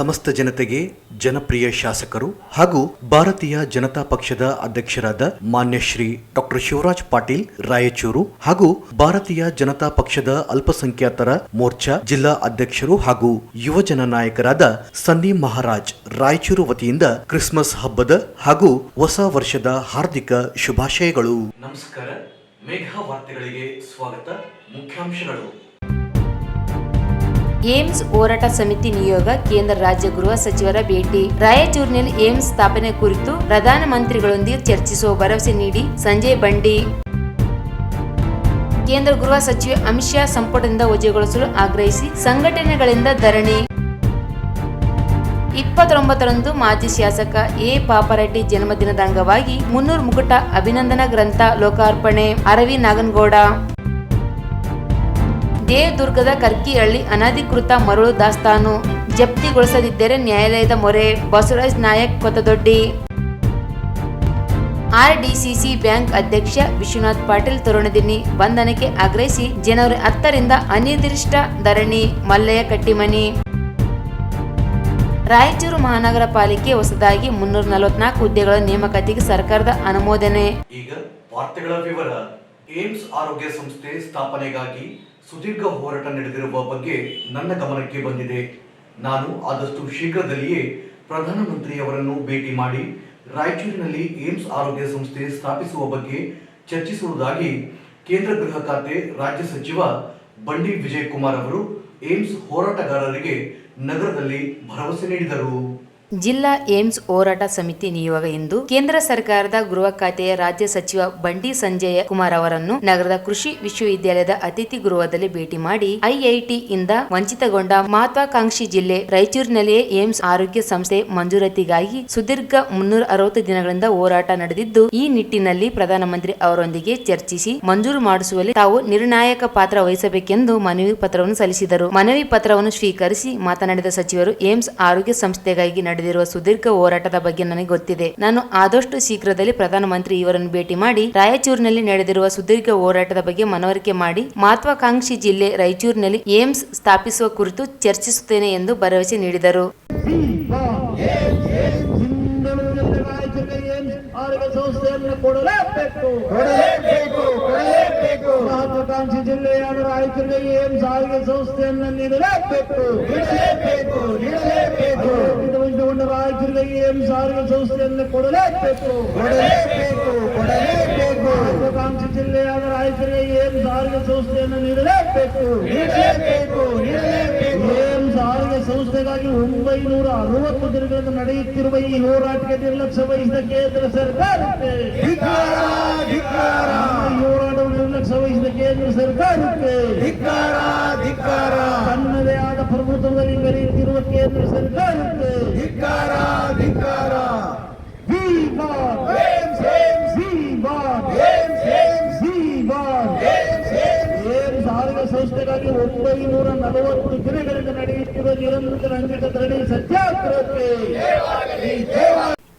ಸಮಸ್ತ ಜನತೆಗೆ ಜನಪ್ರಿಯ ಶಾಸಕರು ಹಾಗೂ ಭಾರತೀಯ ಜನತಾ ಪಕ್ಷದ ಅಧ್ಯಕ್ಷರಾದ ಮಾನ್ಯ ಶ್ರೀ ಡಾಕ್ಟರ್ ಶಿವರಾಜ್ ಪಾಟೀಲ್, ರಾಯಚೂರು ಹಾಗೂ ಭಾರತೀಯ ಜನತಾ ಪಕ್ಷದ ಅಲ್ಪಸಂಖ್ಯಾತರ ಮೋರ್ಚಾ ಜಿಲ್ಲಾ ಅಧ್ಯಕ್ಷರು ಹಾಗೂ ಯುವಜನ ನಾಯಕರಾದ ಸನ್ನಿ ಮಹಾರಾಜ್, ರಾಯಚೂರು ವತಿಯಿಂದ ಕ್ರಿಸ್ಮಸ್ ಹಬ್ಬದ ಹಾಗೂ ಹೊಸ ವರ್ಷದ ಹಾರ್ದಿಕ ಶುಭಾಶಯಗಳು. ನಮಸ್ಕಾರ. ಮೇಘ ವಾರ್ತೆಗಳಿಗೆ ಸ್ವಾಗತ. ಮುಖ್ಯಾಂಶಗಳು. ಏಮ್ಸ್ ಹೋರಾಟ ಸಮಿತಿ ನಿಯೋಗ, ಕೇಂದ್ರ ರಾಜ್ಯ ಗೃಹ ಸಚಿವರ ಭೇಟಿ. ರಾಯಚೂರಿನಲ್ಲಿ ಏಮ್ಸ್ ಸ್ಥಾಪನೆ ಕುರಿತು ಪ್ರಧಾನಮಂತ್ರಿಗಳೊಂದಿಗೆ ಚರ್ಚಿಸುವ ಭರವಸೆ ನೀಡಿ ಸಂಜಯ್ ಬಂಡಿ. ಕೇಂದ್ರ ಗೃಹ ಸಚಿವ ಅಮಿತ್ ಶಾ ಸಂಪುಟದಿಂದ ವಜೆಗೊಳಿಸಲು ಆಗ್ರಹಿಸಿ ಸಂಘಟನೆಗಳಿಂದ ಧರಣಿ. ಇಪ್ಪತ್ತೊಂಬತ್ತರಂದು ಮಾಜಿ ಶಾಸಕ ಎ. ಪಾಪರೆಡ್ಡಿ ಜನ್ಮದಿನದ ಅಂಗವಾಗಿ ಮುನ್ನೂರು ಮುಕುಟ ಅಭಿನಂದನಾ ಗ್ರಂಥ ಲೋಕಾರ್ಪಣೆ. ಅರವಿ ನಾಗನಗೌಡ. ದೇವದುರ್ಗದ ಕರ್ಕಿಹಳ್ಳಿ ಅನಧಿಕೃತ ಮರಳು ದಾಸ್ತಾನು ಜಪ್ತಿಗೊಳಿಸದಿದ್ದರೆ ನ್ಯಾಯಾಲಯದ ಮೊರೆ ಬಸವರಾಜ್ ನಾಯಕ್ ಕೊತ್ತದೊಡ್ಡಿ ಆರ್ಡಿಸಿಸಿ ಬ್ಯಾಂಕ್ ಅಧ್ಯಕ್ಷ ವಿಶ್ವನಾಥ್ ಪಾಟೀಲ್ ತರುಣದಿನಿ ಬಂಧನಕ್ಕೆ ಆಗ್ರಹಿಸಿ ಜನವರಿ ಹತ್ತರಿಂದ ಅನಿರ್ದಿಷ್ಟ ಧರಣಿ ಮಲ್ಲಯ್ಯ ಕಟ್ಟಿಮನಿ. ರಾಯಚೂರು ಮಹಾನಗರ ಪಾಲಿಕೆ ಹೊಸದಾಗಿ ಮುನ್ನೂರ ನಲವತ್ನಾಲ್ಕು ಹುದ್ದೆಗಳ ನೇಮಕಾತಿಗೆ ಸರ್ಕಾರದ ಅನುಮೋದನೆ. ಈಗ ವಾರ್ತೆಗಳ ವಿವರ. ಏಮ್ಸ್ ಆರೋಗ್ಯ ಸಂಸ್ಥೆ ಸ್ಥಾಪನೆಗಾಗಿ ಸುದೀರ್ಘ ಹೋರಾಟ ನಡೆದಿರುವ ಬಗ್ಗೆ ನನ್ನ ಗಮನಕ್ಕೆ ಬಂದಿದೆ. ನಾನು ಆದಷ್ಟು ಶೀಘ್ರದಲ್ಲಿಯೇ ಪ್ರಧಾನಮಂತ್ರಿಯವರನ್ನು ಭೇಟಿ ಮಾಡಿ ರಾಯಚೂರಿನಲ್ಲಿ ಏಮ್ಸ್ ಆರೋಗ್ಯ ಸಂಸ್ಥೆ ಸ್ಥಾಪಿಸುವ ಬಗ್ಗೆ ಚರ್ಚಿಸುವುದಾಗಿ ಕೇಂದ್ರ ಗೃಹ ಖಾತೆ ರಾಜ್ಯ ಸಚಿವ ಬಂಡಿ ವಿಜಯ್ ಕುಮಾರ್ ಅವರು ಏಮ್ಸ್ ಹೋರಾಟಗಾರರಿಗೆ ನಗರದಲ್ಲಿ ಭರವಸೆ ನೀಡಿದರು. ಜಿಲ್ಲಾ ಏಮ್ಸ್ ಹೋರಾಟ ಸಮಿತಿ ನಿಯೋಗ ಇಂದು ಕೇಂದ್ರ ಸರ್ಕಾರದ ಗೃಹ ಖಾತೆಯ ರಾಜ್ಯ ಸಚಿವ ಬಂಡಿ ಸಂಜಯ ಕುಮಾರ್ ಅವರನ್ನು ನಗರದ ಕೃಷಿ ವಿಶ್ವವಿದ್ಯಾಲಯದ ಅತಿಥಿ ಗೃಹದಲ್ಲಿ ಭೇಟಿ ಮಾಡಿ ಐಐಟಿ ಇಂದ ವಂಚಿತಗೊಂಡ ಮಹತ್ವಾಕಾಂಕ್ಷಿ ಜಿಲ್ಲೆ ರಾಯಚೂರಿನಲ್ಲಿಯೇ ಏಮ್ಸ್ ಆರೋಗ್ಯ ಸಂಸ್ಥೆ ಮಂಜೂರಾತಿಗಾಗಿ ಸುದೀರ್ಘ ಮುನ್ನೂರ ಅರವತ್ತು ದಿನಗಳಿಂದ ಹೋರಾಟ ನಡೆದಿದ್ದು, ಈ ನಿಟ್ಟಿನಲ್ಲಿ ಪ್ರಧಾನಮಂತ್ರಿ ಅವರೊಂದಿಗೆ ಚರ್ಚಿಸಿ ಮಂಜೂರು ಮಾಡಿಸುವಲ್ಲಿ ತಾವು ನಿರ್ಣಾಯಕ ಪಾತ್ರ ವಹಿಸಬೇಕೆಂದು ಮನವಿ ಪತ್ರವನ್ನು ಸಲ್ಲಿಸಿದರು. ಮನವಿ ಪತ್ರವನ್ನು ಸ್ವೀಕರಿಸಿ ಮಾತನಾಡಿದ ಸಚಿವರು, ಏಮ್ಸ್ ಆರೋಗ್ಯ ಸಂಸ್ಥೆಗಾಗಿ ನಡೆದಿರುವ ಸುದೀರ್ಘ ಹೋರಾಟದ ಬಗ್ಗೆ ನನಗೆ ಗೊತ್ತಿದೆ. ನಾನು ಆದಷ್ಟು ಶೀಘ್ರದಲ್ಲಿ ಪ್ರಧಾನಮಂತ್ರಿ ಇವರನ್ನು ಭೇಟಿ ಮಾಡಿ, ರಾಯಚೂರಿನಲ್ಲಿ ನಡೆದಿರುವ ಸುದೀರ್ಘ ಹೋರಾಟದ ಬಗ್ಗೆ ಮನವರಿಕೆ ಮಾಡಿ, ಮಹತ್ವಾಕಾಂಕ್ಷಿ ಜಿಲ್ಲೆ ರಾಯಚೂರಿನಲ್ಲಿ ಏಮ್ಸ್ ಸ್ಥಾಪಿಸುವ ಕುರಿತು ಚರ್ಚಿಸುತ್ತೇನೆ ಎಂದು ಭರವಸೆ ನೀಡಿದರು. ಸಂಸ್ಥೆಯನ್ನು ಕೊಡಲೇಬೇಕು. ಕೊಡಲೇಬೇಕು. ಕೊಡಲೇಬೇಕು ಮಹತ್ವಾಕಾಂಕ್ಷಿ ಜಿಲ್ಲೆಯಾದ ರಾಯಚೂರಿಗೆ ಏನ್ ಆರೋಗ್ಯ ಸಂಸ್ಥೆಯನ್ನು ನೀಡಲೇಬೇಕು. ನೀಡಲೇಬೇಕು ನೀಡಲೇಬೇಕು. ಹಿಂದುಳಿದ ರಾಯಚೂರಿಗೆ ಏನ್ ಆರೋಗ್ಯ ಸಂಸ್ಥೆಯನ್ನು ಕೊಡಲೇಬೇಕು. ಕೊಡಲೇಬೇಕು ಕೊಡಲೇಬೇಕು. ಮಹತ್ವಾಕಾಂಕ್ಷಿ ಜಿಲ್ಲೆಯಾದ ರಾಯಚೂರಿಗೆ ಏನ್ ಆರೋಗ್ಯ ಸಂಸ್ಥೆಯನ್ನು ನೀಡಲೇಬೇಕು. ನೀಡಲೇಬೇಕು ನೀಡಲೇಬೇಕು. ಸಂಸ್ಥೆಗಾಗಿ ಒಂಬೈನೂರ ಅರವತ್ತು ದಿನಗಳಿಂದ ನಡೆಯುತ್ತಿರುವ ಈ ಹೋರಾಟಕ್ಕೆ ನಿರ್ಲಕ್ಷ್ಯ ವಹಿಸಿದ ಕೇಂದ್ರ ಸರ್ಕಾರಕ್ಕೆ. ಹೋರಾಟವನ್ನು ನಿರ್ಲಕ್ಷ್ಯ ವಹಿಸಿದ ಕೇಂದ್ರ ಸರ್ಕಾರಕ್ಕೆ. ತನ್ನದೇ ಆದ ಪ್ರಭುತ್ವದಲ್ಲಿ ಮೆರೆಯುತ್ತಿರುವ ಕೇಂದ್ರ ಸರ್ಕಾರಕ್ಕೆ. ಧಿಕ್ಕಾರ ಧಿಕ್ಕಾರ. ಸಂಸ್ಥೆಗಾಗಿ ಒಂಬೈನೂರ ನಲವತ್ತು ದಿನಗಳಿಂದ ನಡೆಯುತ್ತಿರುವ ನಿರಂತರ ಅಂಗಿತ ಧರಣಿ ಸತ್ಯಾಗ್ರಹಕ್ಕೆ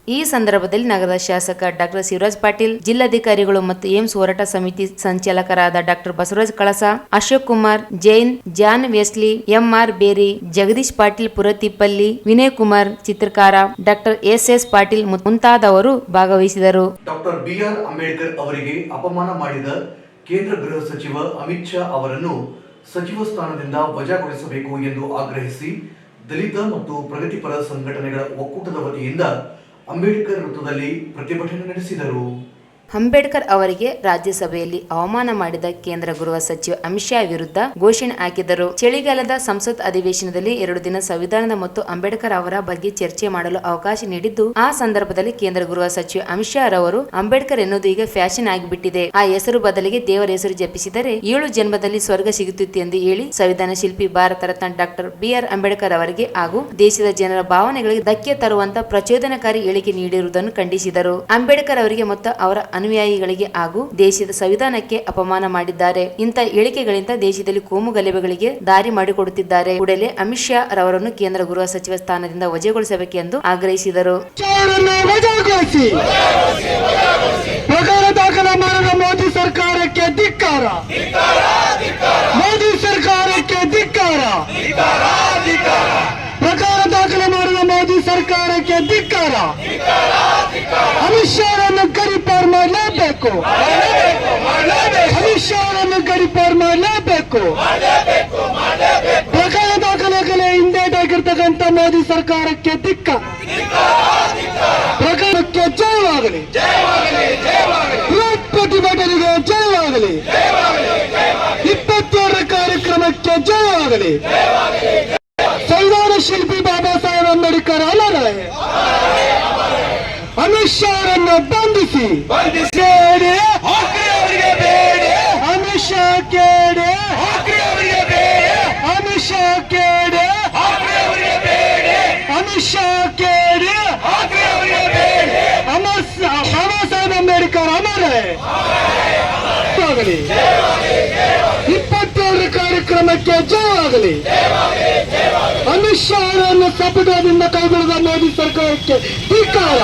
ಈ ಸಂದರ್ಭದಲ್ಲಿ ನಗರದ ಶಾಸಕ ಡಾಕ್ಟರ್ ಶಿವರಾಜ್ ಪಾಟೀಲ್ ಜಿಲ್ಲಾಧಿಕಾರಿಗಳು ಮತ್ತು ಏಮ್ಸ್ ಹೋರಾಟ ಸಮಿತಿ ಸಂಚಾಲಕರಾದ doctor Basavaraj Kalasa Ashok Kumar Jain John Wesley MR Beri Jagadish Patil Purathippalli Vinay Kumar ಚಿತ್ರಕಾರ doctor S S Patil ಮುಂತಾದವರು ಭಾಗವಹಿಸಿದರು. ಡಾಕ್ಟರ್ ಬಿಆರ್ ಅಂಬೇಡ್ಕರ್ ಅವರಿಗೆ ಅಪಮಾನ ಮಾಡಿದ ಕೇಂದ್ರ ಗೃಹ ಸಚಿವ ಅಮಿತ್ ಶಾ ಅವರನ್ನು ಸಚಿವ ಸ್ಥಾನದಿಂದ ವಜಾಗೊಳಿಸಬೇಕು ಎಂದು ಆಗ್ರಹಿಸಿ ದಲಿತ ಮತ್ತು ಪ್ರಗತಿಪರ ಸಂಘಟನೆಗಳ ಒಕ್ಕೂಟದ ವತಿಯಿಂದ ಅಂಬೇಡ್ಕರ್ ವೃತ್ತದಲ್ಲಿ ಪ್ರತಿಭಟನೆ ನಡೆಸಿದರು. ಅಂಬೇಡ್ಕರ್ ಅವರಿಗೆ ರಾಜ್ಯಸಭೆಯಲ್ಲಿ ಅವಮಾನ ಮಾಡಿದ ಕೇಂದ್ರ ಗೃಹ ಸಚಿವ ಅಮಿತ್ ಶಾ ವಿರುದ್ಧ ಘೋಷಣೆ ಹಾಕಿದರು ಚಳಿಗಾಲದ ಸಂಸತ್ ಅಧಿವೇಶನದಲ್ಲಿ ಎರಡು ದಿನ ಸಂವಿಧಾನದ ಮತ್ತು ಅಂಬೇಡ್ಕರ್ ಅವರ ಬಗ್ಗೆ ಚರ್ಚೆ ಮಾಡಲು ಅವಕಾಶ ನೀಡಿದ್ದು, ಆ ಸಂದರ್ಭದಲ್ಲಿ ಕೇಂದ್ರ ಗೃಹ ಸಚಿವ ಅಮಿತ್ ಶಾ ರವರು ಅಂಬೇಡ್ಕರ್ ಎನ್ನುವುದು ಈಗ ಫ್ಯಾಷನ್ ಆಗಿಬಿಟ್ಟಿದೆ. ಆ ಹೆಸರು ಬದಲಿಗೆ ದೇವರ ಹೆಸರು ಜಪಿಸಿದರೆ ಏಳು ಜನ್ಮದಲ್ಲಿ ಸ್ವರ್ಗ ಸಿಗುತ್ತಿತ್ತು ಎಂದು ಹೇಳಿ ಸಂವಿಧಾನ ಶಿಲ್ಪಿ Bharat Ratna doctor B R Ambedkar ಅವರಿಗೆ ಹಾಗೂ ದೇಶದ ಜನರ ಭಾವನೆಗಳಿಗೆ ಧಕ್ಕೆ ತರುವಂತ ಪ್ರಚೋದನಕಾರಿ ಹೇಳಿಕೆ ನೀಡಿರುವುದನ್ನು ಖಂಡಿಸಿದರು. ಅಂಬೇಡ್ಕರ್ ಅವರಿಗೆ ಮತ್ತು ಅವರ ಅನುಯಾಯಿಗಳಿಗೆ ಹಾಗೂ ದೇಶದ ಸಂವಿಧಾನಕ್ಕೆ ಅಪಮಾನ ಮಾಡಿದ್ದಾರೆ. ಇಂಥ ಹೇಳಿಕೆಗಳಿಂದ ದೇಶದಲ್ಲಿ ಕೋಮು ಗಲಭೆಗಳಿಗೆ ದಾರಿ ಮಾಡಿಕೊಡುತ್ತಿದ್ದಾರೆ. ಕೂಡಲೇ ಅಮಿತ್ ಶಾ ರವರನ್ನು ಕೇಂದ್ರ ಗೃಹ ಸಚಿವ ಸ್ಥಾನದಿಂದ ವಜೆಗೊಳಿಸಬೇಕೆಂದು ಆಗ್ರಹಿಸಿದರು. ಮೋದಿ ಸರ್ಕಾರಕ್ಕೆ ಧಿಕ್ಕಾರ. ಮೋದಿ ಸರ್ಕಾರಕ್ಕೆ ಧಿಕ್ಕಾರ. ಸರ್ಕಾರಕ್ಕೆ ಧಿಕ್ಕಾರ. ಅಮಿತ್ ಶಾ ಅವರನ್ನು ಗಡಿಪಾರ್ ಮಾಡಲೇಬೇಕು. ಅಮಿತ್ ಶಾ ಅವರನ್ನು ಗಡಿಪಾರ್ ಮಾಡಲೇಬೇಕು. ಪ್ರಕರಣ ದಾಖಲೆಗಳ ಹಿಂದೇಟಾಗಿರ್ತಕ್ಕಂಥ ಮೋದಿ ಸರ್ಕಾರಕ್ಕೆ ದಿಕ್ಕ ಪ್ರಕರಣಕ್ಕೆ ಜಯವಾಗಲಿ. ಬೃಹತ್ ಪ್ರತಿಭಟನೆಗೆ ಜಯವಾಗಲಿ. ಇಪ್ಪತ್ತೇಳರ ಕಾರ್ಯಕ್ರಮಕ್ಕೆ ಜಯವಾಗಲಿ. ಸಂವಿಧಾನ ಶಿಲ್ಪಿ ಬಾಬಾ ಸಾಹೇಬ್ ಅಂಬೇಡ್ಕರ್ ಅಲ್ಲರೇ ಅಮಿತ್ ಶಾ ಅವರನ್ನು ಬಂಧಿಸಿ. ಬೇಡಿ. ಅಮಿತ್ ಶಾ ಕೇಡೆ. ಅಮಿತ್ ಶಾ ಕೇಡೆ. ಅಮಿತ್ ಶಾ ಕೇಡೆ. ಬಾಬಾ ಸಾಹೇಬ್ ಅಂಬೇಡ್ಕರ್ ಅಮರೇ ಆಗಲಿ ಕಾರ್ಯಕ್ರಮಕ್ಕೆ ಜಯವಾಗಲಿ ಅಮಿತ್ ಶಾ ಅವರನ್ನು ಸಂಪುಟದಿಂದ ಕೈಬಿಡದ ಮೋದಿ ಸರ್ಕಾರಕ್ಕೆ ಧಿಕ್ಕಾರ.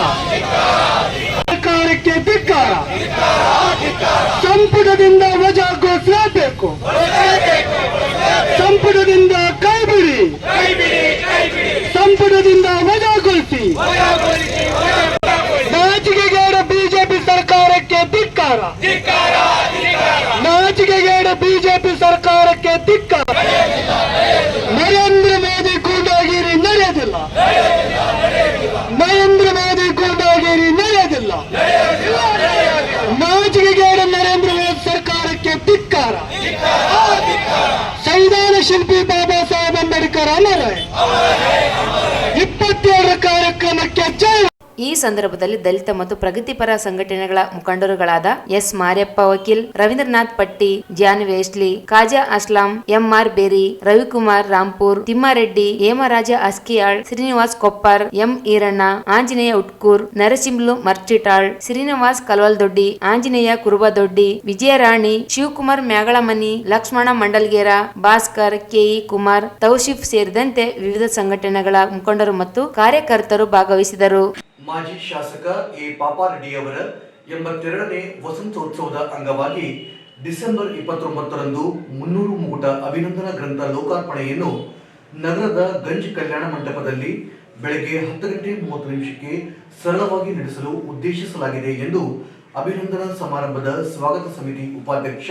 ಸರ್ಕಾರಕ್ಕೆ ಧಿಕ್ಕಾರ. ಸಂಪುಟದಿಂದ ವಜಾಗೊಳಿಸಲೇಬೇಕು ಸಂಪುಟದಿಂದ ಕೈಬಿಡಿ. ಸಂಪುಟದಿಂದ ವಜಾಗೊಳಿಸಿ ನಾಚಿಕೆಗೇಡ ಬಿಜೆಪಿ ಸರ್ಕಾರಕ್ಕೆ ಧಿಕ್ಕಾರ. ನಾಚಿಕೆಗೇಡ ಬಿಜೆಪಿ ಸರ್ಕಾರಕ್ಕೆ ಧಿಕ್ಕಾರ ನರೇಂದ್ರ ಮೋದಿ ಗೂಂಡಾಗಿರಿ ನಡೆಯೋದಿಲ್ಲ ನರೇಂದ್ರ ಮೋದಿ ಗೂಂಡಾಗಿರಿ ನಡೆಯೋದಿಲ್ಲ ನಾಚಿಕೆಗೇಡ ನರೇಂದ್ರ ಮೋದಿ ಸರ್ಕಾರಕ್ಕೆ ಧಿಕ್ಕಾರ ಸಂವಿಧಾನ ಶಿಲ್ಪಿ ಬಾಬಾ ಸಾಹೇಬ್ ಅಂಬೇಡ್ಕರ್ ಅಮರ ಇಪ್ಪತ್ತೇಳರ ಕಾರ್ಯಕ್ರಮಕ್ಕೆ ಜಯ ಈ ಸಂದರ್ಭದಲ್ಲಿ ದಲಿತ ಮತ್ತು ಪ್ರಗತಿಪರ ಸಂಘಟನೆಗಳ ಮುಖಂಡರುಗಳಾದ S Mariyappa Vakil, Ravindranath Patti John Wesley Khaja Aslam MR Beri, Ravikumar Rampur, Thimmareddy, Hemaraja Askihal, Srinivas Koppar, M Eranna, Anjaneya Utkur, Narasimhulu Marchetal, Srinivas Kalvaldoddi, Anjaneya Kurubadoddi, Vijayarani, Shivakumar Myagalamani, Lakshmana Mandalgera, Bhaskar KE Kumar, Taushif ಸೇರಿದಂತೆ ವಿವಿಧ ಸಂಘಟನೆಗಳ ಮುಖಂಡರು ಮತ್ತು ಕಾರ್ಯಕರ್ತರು ಭಾಗವಹಿಸಿದರು. ಮಾಜಿ ಶಾಸಕ A ಪಾಪಾರೆಡ್ಡಿಯವರ ಎಂಬತ್ತೆರಡನೇ ವಸಂತೋತ್ಸವದ ಅಂಗವಾಗಿ ಡಿಸೆಂಬರ್ ಇಪ್ಪತ್ತೊಂಬತ್ತರಂದು ಮುನ್ನೂರು ಮುಕುಟ ಅಭಿನಂದನಾ ಗ್ರಂಥ ಲೋಕಾರ್ಪಣೆಯನ್ನು ನಗರದ ಗಂಜ್ ಕಲ್ಯಾಣ ಮಂಟಪದಲ್ಲಿ ಬೆಳಗ್ಗೆ ಹತ್ತು ಗಂಟೆ ಮೂವತ್ತು ನಿಮಿಷಕ್ಕೆ ಸರಳವಾಗಿ ನಡೆಸಲು ಉದ್ದೇಶಿಸಲಾಗಿದೆ ಎಂದು ಅಭಿನಂದನಾ ಸಮಾರಂಭದ ಸ್ವಾಗತ ಸಮಿತಿ ಉಪಾಧ್ಯಕ್ಷ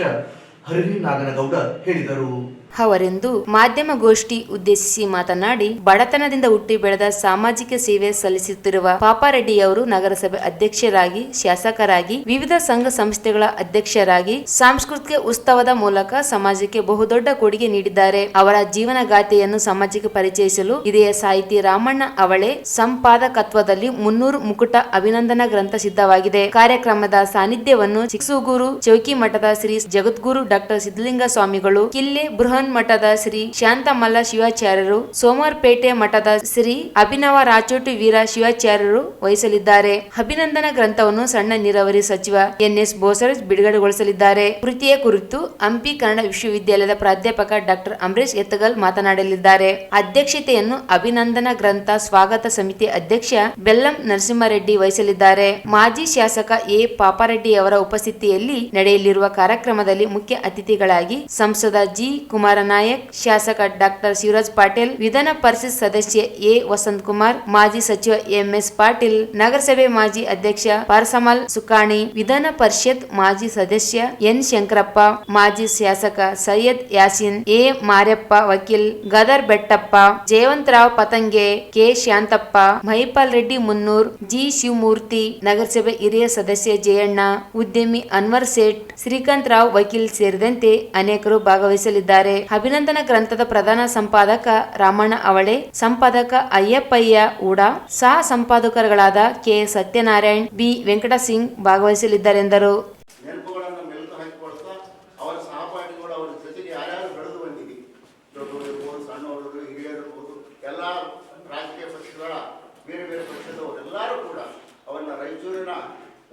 ಹರಿಹಿ ನಾಗನಗೌಡ ಹೇಳಿದರು. ಅವರೆಂದು ಮಾಧ್ಯಮ ಗೋಷ್ಠಿ ಉದ್ದೇಶಿಸಿ ಮಾತನಾಡಿ, ಬಡತನದಿಂದ ಹುಟ್ಟಿ ಬೆಳೆದ ಸಾಮಾಜಿಕ ಸೇವೆ ಸಲ್ಲಿಸುತ್ತಿರುವ ಪಾಪಾರೆಡ್ಡಿಯವರು ನಗರಸಭೆ ಅಧ್ಯಕ್ಷರಾಗಿ, ಶಾಸಕರಾಗಿ, ವಿವಿಧ ಸಂಘ ಸಂಸ್ಥೆಗಳ ಅಧ್ಯಕ್ಷರಾಗಿ, ಸಾಂಸ್ಕೃತಿಕ ಉತ್ಸವದ ಮೂಲಕ ಸಮಾಜಕ್ಕೆ ಬಹುದೊಡ್ಡ ಕೊಡುಗೆ ನೀಡಿದ್ದಾರೆ. ಅವರ ಜೀವನ ಗಾಥೆಯನ್ನು ಸಮಾಜಕ್ಕೆ ಪರಿಚಯಿಸಲು ಹಿರಿಯ ಸಾಹಿತಿ ರಾಮಣ್ಣ ಅವಳೆ ಸಂಪಾದಕತ್ವದಲ್ಲಿ ಮುನ್ನೂರು ಮುಕುಟ ಅಭಿನಂದನಾ ಗ್ರಂಥ ಸಿದ್ಧವಾಗಿದೆ. ಕಾರ್ಯಕ್ರಮದ ಸಾನ್ನಿಧ್ಯವನ್ನು ಚಿಕ್ಸುಗೂರು ಚೌಕಿ ಮಠದ ಶ್ರೀ ಜಗದ್ಗುರು ಡಾಕ್ಟರ್ ಸಿದ್ಧಲಿಂಗ ಸ್ವಾಮಿಗಳು ಕಿಲ್ಲೆ ಬೃಹನ್ ಮಠದ ಶ್ರೀ ಶಾಂತಮಲ್ಲ ಶಿವಾಚಾರ್ಯರು, ಸೋಮವಾರಪೇಟೆ ಮಠದ ಶ್ರೀ ಅಭಿನವ ರಾಚೋಟಿ ವೀರ ಶಿವಾಚಾರ್ಯರು ವಹಿಸಲಿದ್ದಾರೆ. ಅಭಿನಂದನಾ ಗ್ರಂಥವನ್ನು ಸಣ್ಣ ನೀರಾವರಿ ಸಚಿವ ಎನ್ಎಸ್ ಬೋಸರಾಜ್ ಬಿಡುಗಡೆಗೊಳಿಸಲಿದ್ದಾರೆ. ಕೃತಿಯ ಕುರಿತು ಹಂಪಿ ಕನ್ನಡ ವಿಶ್ವವಿದ್ಯಾಲಯದ ಪ್ರಾಧ್ಯಾಪಕ ಡಾಕ್ಟರ್ ಅಂಬರೀಶ್ ಎತ್ತಗಲ್ ಮಾತನಾಡಲಿದ್ದಾರೆ. ಅಧ್ಯಕ್ಷತೆಯನ್ನು ಅಭಿನಂದನ ಗ್ರಂಥ ಸ್ವಾಗತ ಸಮಿತಿ ಅಧ್ಯಕ್ಷ ಬೆಲ್ಲಂ ನರಸಿಂಹರೆಡ್ಡಿ ವಹಿಸಲಿದ್ದಾರೆ. ಮಾಜಿ ಶಾಸಕ ಎ ಪಾಪಾರೆಡ್ಡಿ ಅವರ ಉಪಸ್ಥಿತಿಯಲ್ಲಿ ನಡೆಯಲಿರುವ ಕಾರ್ಯಕ್ರಮದಲ್ಲಿ ಮುಖ್ಯ ಅತಿಥಿಗಳಾಗಿ ಸಂಸದ ಜಿ ಕುಮಾರನಾಯಕ್ ಶಾಸಕ ಡಾಕ್ಟರ್ ಶಿವರಾಜ್ ಪಾಟೀಲ್, ವಿಧಾನ ಪರಿಷತ್ ಸದಸ್ಯ ಎ ವಸಂತ್ ಕುಮಾರ್, ಮಾಜಿ ಸಚಿವ ಎಂಎಸ್ ಪಾಟೀಲ್, ನಗರಸಭೆ ಮಾಜಿ ಅಧ್ಯಕ್ಷ ಪಾರಸಮಲ್ ಸುಕಾಣಿ, ವಿಧಾನ ಪರಿಷತ್ ಮಾಜಿ ಸದಸ್ಯ ಎನ್ ಶಂಕರಪ್ಪ, ಮಾಜಿ ಶಾಸಕ Syed Yaseen, A Maryappa Vakil, Gadar Bettappa Jayavantrao Patange, K Shantappa, Mahipal Reddy Munnur, G Shivamurthy, ನಗರಸಭೆ ಹಿರಿಯ ಸದಸ್ಯ ಜಯಣ್ಣ, ಉದ್ಯಮಿ ಅನ್ವರ್ ಸೇಠ್, ಶ್ರೀಕಾಂತ್ ರಾವ್ ವಕೀಲ್ ಸೇರಿದಂತೆ ಅನೇಕರು ಭಾಗವಹಿಸಲಿದ್ದಾರೆ. ಅಭಿನಂದನಾ ಗ್ರಂಥದ ಪ್ರಧಾನ ಸಂಪಾದಕ ರಾಮಣ್ಣ ಅವಳೆ, ಸಂಪಾದಕ ಅಯ್ಯಪ್ಪಯ್ಯ ಉಡ ಸಹ ಸಂಪಾದಕರುಗಳಾದ ಕೆ ಸತ್ಯನಾರಾಯಣ್, ಬಿ ವೆಂಕಟ ಸಿಂಗ್ ಭಾಗವಹಿಸಲಿದ್ದಾರೆಂದರು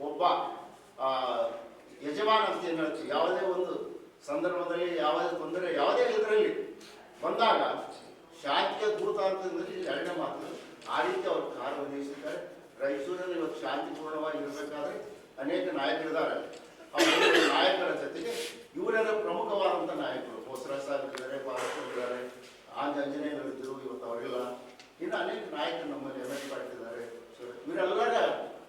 ಒಬ್ಬ ಯಜಮಾನ ಅಂತ ಏನು ಹೇಳ್ತೀವಿ ಯಾವುದೇ ಒಂದು ಸಂದರ್ಭದಲ್ಲಿ ಯಾವುದೇ ತೊಂದರೆ, ಯಾವುದೇ ಇದರಲ್ಲಿ ಬಂದಾಗ ಶಾಂತಿಯ ದೂತ ಎರಡನೇ ಮಾತು. ಆ ರೀತಿ ಅವರು ಕಾರ್ಯನಿರ್ವಹಿಸಿದ್ದಾರೆ ರೈಸೂರಿನಲ್ಲಿ ಇವತ್ತು ಶಾಂತಿಪೂರ್ಣವಾಗಿ ಇರಬೇಕಾದ್ರೆ ಅನೇಕ ನಾಯಕರಿದ್ದಾರೆ. ಅವರ ನಾಯಕರ ಜೊತೆಗೆ ಇವರೆಲ್ಲ ಪ್ರಮುಖವಾದಂಥ ನಾಯಕರು. ಬೋಸರಾಜ್ ಸಾಹೇಬ್ ಇದ್ದಾರೆ ಇದ್ದಾರೆ, ಆಂಜ ಆಂಜನೇಯರು ಇವತ್ತು ಅವರೆಲ್ಲ ಇನ್ನು ಅನೇಕ ನಾಯಕರು ನಮ್ಮಲ್ಲಿ ಎಂ ಎಸ್ ಪಾಟಿದ್ದಾರೆ ಇವರೆಲ್ಲರ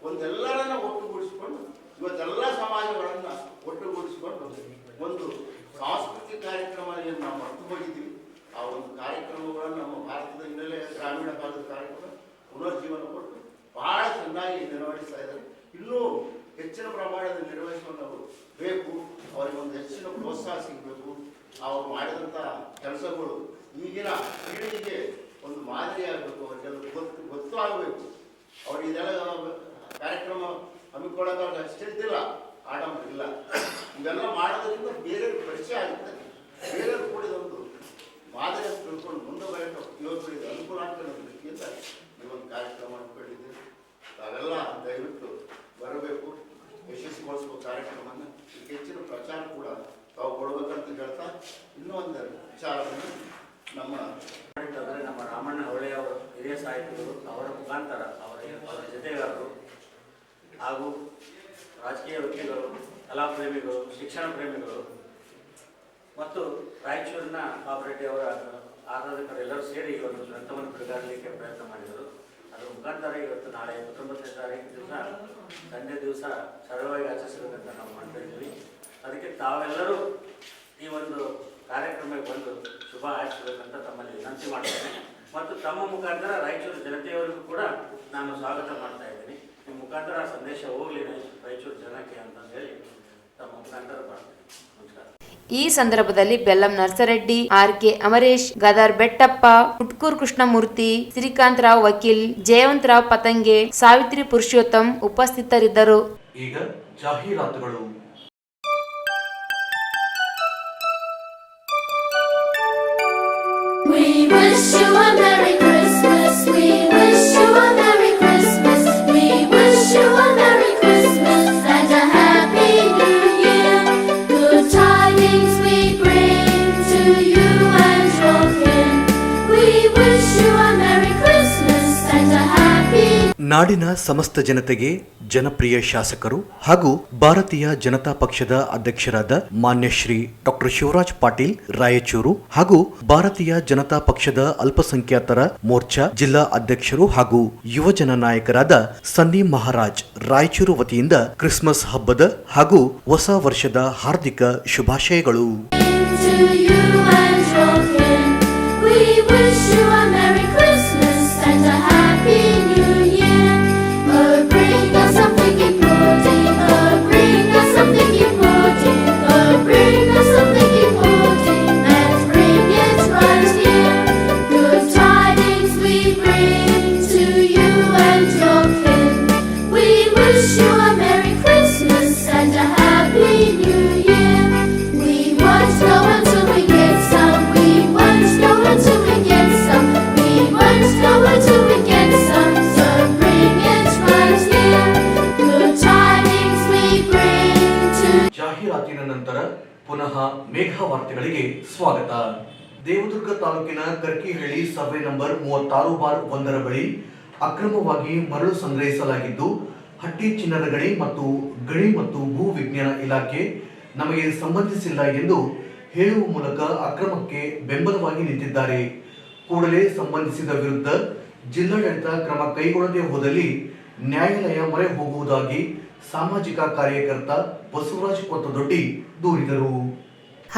ಒಂದೆಲ್ಲರನ್ನ ಒಟ್ಟುಗೂಡಿಸಿಕೊಂಡು, ಇವತ್ತೆಲ್ಲ ಸಮಾಜಗಳನ್ನು ಒಟ್ಟುಗೂಡಿಸಿಕೊಂಡು ಒಂದು ಸಾಂಸ್ಕೃತಿಕ ಕಾರ್ಯಕ್ರಮ ಏನು ನಾವು ಮರೆತು ಹೋಗಿದ್ದೀವಿ ಆ ಒಂದು ಕಾರ್ಯಕ್ರಮಗಳನ್ನು ನಮ್ಮ ಭಾರತದ ಹಿನ್ನೆಲೆ ಗ್ರಾಮೀಣ ಭಾಗದ ಕಾರ್ಯಕ್ರಮ ಪುನರ್ಜೀವನ ಕೊಟ್ಟು ಬಹಳ ಚೆನ್ನಾಗಿ ನಿರ್ವಹಿಸ್ತಾ ಇದ್ದಾರೆ ಇನ್ನೂ ಹೆಚ್ಚಿನ ಪ್ರಮಾಣದ ನಿರ್ವಹಿಸುವವರು ಬೇಕು. ಅವರಿಗೆ ಒಂದು ಹೆಚ್ಚಿನ ಪ್ರೋತ್ಸಾಹ ಸಿಗಬೇಕು. ಅವರು ಮಾಡಿದಂಥ ಕೆಲಸಗಳು ಈಗಿನ ಪೀಳಿಗೆಗೆ ಒಂದು ಮಾದರಿಯಾಗಬೇಕು. ಅವರಿಗೆಲ್ಲ ಗೊತ್ತು ಗೊತ್ತು ಆಗಬೇಕು ಅವ್ರು ಇದೆಲ್ಲ ಕಾರ್ಯಕ್ರಮ ಹಮ್ಮಿಕೊಳ್ಳೋದಾಗ ಅಷ್ಟಿದ್ದಿಲ್ಲ. ಆಡಂಬರ ಇಲ್ಲ. ಮಾಡೋದರಿಂದ ಬೇರೆ ಪರಿಚಯ ಆಗುತ್ತೆ. ಬೇರೆಯವ್ರು ಕೂಡಿದೊಂದು ಮಾದರಿ ತಿಳ್ಕೊಂಡು ಮುಂದೆ ಬರೋ ಯುವಕರಿಗೆ ಅನುಕೂಲ ಆಗ್ತದೆ ದೃಷ್ಟಿಯಿಂದ ಈ ಒಂದು ಕಾರ್ಯಕ್ರಮ ಹಮ್ಮಿಕೊಂಡಿದ್ದೀವಿ ತಾವೆಲ್ಲ ದಯವಿಟ್ಟು ಬರಬೇಕು. ಯಶಸ್ವಿಗೊಳಿಸುವ ಇದಕ್ಕೆ ಹೆಚ್ಚಿನ ಪ್ರಚಾರ ಕೂಡ ತಾವು ಕೊಡಬೇಕಂತ ಹೇಳ್ತಾ ಇನ್ನೂ ಒಂದು ವಿಚಾರವನ್ನು ನಮ್ಮ ಅಂದರೆ ನಮ್ಮ ರಾಮಣ್ಣ ಹೊಳೆ ಅವರು, ಹಿರಿಯ ಸಾಹಿತಿಗಳು ಅವರ ಮುಖಾಂತರ ಅವರ ಅವರ ಜೊತೆಗಾರರು ಹಾಗೂ ರಾಜಕೀಯ ವಕೀಲರು ಕಲಾ ಪ್ರೇಮಿಗಳು ಶಿಕ್ಷಣ ಪ್ರೇಮಿಗಳು ಮತ್ತು ರಾಯಚೂರಿನ ಕಾಪರೇಟಿವ್ ಅವರ ಆರಾಧಕರು ಎಲ್ಲರೂ ಸೇರಿ ಈ ಒಂದು ಗ್ರಂಥವನ್ನು ಬಿಡುಗಾಡಲಿಕ್ಕೆ ಪ್ರಯತ್ನ ಮಾಡಿದರು. ಅದರ ಮುಖಾಂತರ ಇವತ್ತು ನಾಳೆ ಹತ್ತೊಂಬತ್ತನೇ ತಾರೀಕು ದಿವಸ, ಸಂಜೆ ದಿವಸ ಸರಳವಾಗಿ ಆಚರಿಸಬೇಕಂತ ನಾವು ಮಾಡ್ತಾ ಇದ್ದೀವಿ. ಅದಕ್ಕೆ ತಾವೆಲ್ಲರೂ ಈ ಒಂದು ಕಾರ್ಯಕ್ರಮಕ್ಕೆ ಬಂದು ಶುಭ ಹಾರೈಸಬೇಕಂತ ತಮ್ಮಲ್ಲಿ ವಿನಂತಿ ಮಾಡ್ತೇನೆ. ಮತ್ತು ತಮ್ಮ ಮುಖಾಂತರ ರಾಯಚೂರು ಜನತೆಯವರಿಗೂ ಕೂಡ ನಾನು ಸ್ವಾಗತ ಮಾಡ್ತಾ ನಿಮ್ಮ ಮುಖಾಂತರ ಆ ಸಂದೇಶ ಹೋಗ್ಲಿ ರಾಯಚೂರು ಜನಕ್ಕೆ ಅಂತ ಹೇಳಿ ತಮ್ಮ ಮುಖಾಂತರ ಮಾಡ್ತೇನೆ. ನಮಸ್ಕಾರ. ಈ ಸಂದರ್ಭದಲ್ಲಿ ಬೆಲ್ಲಂ ನರ್ಸರೆಡ್ಡಿ ಆರ್ ಕೆ ಅಮರೇಶ್ ಗದರ್ ಬೆಟ್ಟಪ್ಪ ಹುಟ್ಕೂರ್ ಕೃಷ್ಣಮೂರ್ತಿ ಶ್ರೀಕಾಂತ್ ರಾವ್ ವಕೀಲ್ ಜಯವಂತ್ ರಾವ್ ಪತಂಗೆ ಸಾವಿತ್ರಿ ಪುರುಷೋತ್ತಮ್ ಉಪಸ್ಥಿತರಿದ್ದರು. ಈಗ ಜಾಹೀರಾತುಗಳು. ನಾಡಿನ ಸಮಸ್ತ ಜನತೆಗೆ ಜನಪ್ರಿಯ ಶಾಸಕರು ಹಾಗೂ ಭಾರತೀಯ ಜನತಾ ಪಕ್ಷದ ಅಧ್ಯಕ್ಷರಾದ ಮಾನ್ಯ ಶ್ರೀ ಡಾಕ್ಟರ್ ಶಿವರಾಜ್ ಪಾಟೀಲ್, ರಾಯಚೂರು ಹಾಗೂ ಭಾರತೀಯ ಜನತಾ ಪಕ್ಷದ ಅಲ್ಪಸಂಖ್ಯಾತರ ಮೋರ್ಚಾ ಜಿಲ್ಲಾ ಅಧ್ಯಕ್ಷರು ಹಾಗೂ ಯುವಜನ ನಾಯಕರಾದ ಸನ್ನಿ ಮಹಾರಾಜ್, ರಾಯಚೂರು ವತಿಯಿಂದ ಕ್ರಿಸ್ಮಸ್ ಹಬ್ಬದ ಹಾಗೂ ಹೊಸ ವರ್ಷದ ಹಾರ್ದಿಕ ಶುಭಾಶಯಗಳು. ಪುನಃ ಮೇಘ ವಾರ್ತೆಗಳಿಗೆ ಸ್ವಾಗತ. ದೇವದುರ್ಗ ತಾಲೂಕಿನ ಕರ್ಕಿಹಳ್ಳಿ ಸರ್ವೆ ನಂಬರ್ ಮೂವತ್ತಾರು ಬಾರ್ ಒಂದರ ಬಳಿ ಅಕ್ರಮವಾಗಿ ಮರಳು ಸಂಗ್ರಹಿಸಲಾಗಿದ್ದು, ಹಟ್ಟಿ ಚಿನ್ನದ ಗಣಿ ಮತ್ತು ಗಣಿ ಮತ್ತು ಭೂ ವಿಜ್ಞಾನ ಇಲಾಖೆ ನಮಗೆ ಸಂಬಂಧಿಸಿಲ್ಲ ಎಂದು ಹೇಳುವ ಮೂಲಕ ಅಕ್ರಮಕ್ಕೆ ಬೆಂಬಲವಾಗಿ ನಿಂತಿದ್ದಾರೆ. ಕೂಡಲೇ ಸಂಬಂಧಿಸಿದ ವಿರುದ್ಧ ಜಿಲ್ಲಾಡಳಿತ ಕ್ರಮ ಕೈಗೊಳ್ಳದೆ ಹೋದಲ್ಲಿ ನ್ಯಾಯಾಲಯ ಮೊರೆ ಹೋಗುವುದಾಗಿ ಸಾಮಾಜಿಕ ಕಾರ್ಯಕರ್ತ ಬಸವರಾಜ್ ಕೊತ್ತದೊಡ್ಡಿ ದೂರಿದರು.